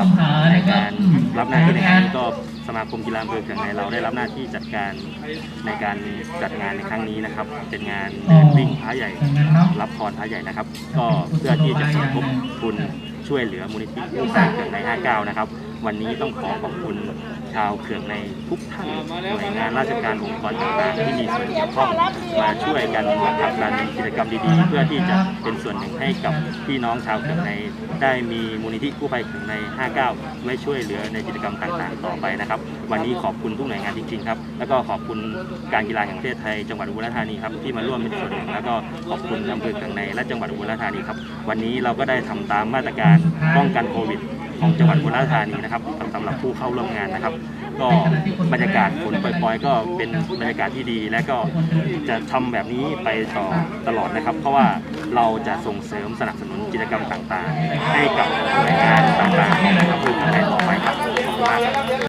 หรับในการรับหน้าที่ในครั้งนี้ก็สมาคมกีฬาอำเภอเขื่องในเราได้รับหน้าที่จัดการในการจัดงานในครั้งนี้นะครับ เป็นงานเดินวิ่งพระใหญ่ รับพรพระใหญ่นะครับ ก็เพื่อที่จะสมทบทุนช่วยเหลือมูลนิธิกู้ภัยเขื่องใน59 นะครับ วันนี้ต้องขอขอบคุณ ชาวเขื่องในทุกท่านหน่วยงานราชการองค์กรต่างๆที่มีส่วนเกี่ยวข้องมาช่วยกันผลักดันกิจกรรมดีๆ เพื่อที่จะเป็นส่วนหนึ่งให้กับพี่น้องชาวเขื่องใน ได้มีมูลนิธิกู้ภัยเขื่องใน 59 ไว้ช่วยเหลือในกิจกรรมต่างๆ ต่อไปนะครับ วันนี้ขอบคุณทุกหน่วยงานจริงๆครับ แล้วก็ขอบคุณการกีฬาแห่งประเทศไทยจังหวัดอุบลราชธานีครับที่มาร่วมเป็นส่วนหนึ่งแล้วก็ขอบคุณอำเภอเขื่องในและจังหวัดอุบลราชธานีครับวันนี้เราก็ได้ทำตามมาตรการป้องกันโควิด ของจังหวัดอุบลราชธานีนะครับสำหรับผู้เข้าร่วมงานนะครับ ก็บรรยากาศฝนปล่อยๆ ก็เป็นบรรยากาศที่ดี และก็จะทำแบบนี้ไปต่อตลอดนะครับ เพราะว่าเราจะส่งเสริมสนับสนุนกิจกรรมต่างๆ ให้กับ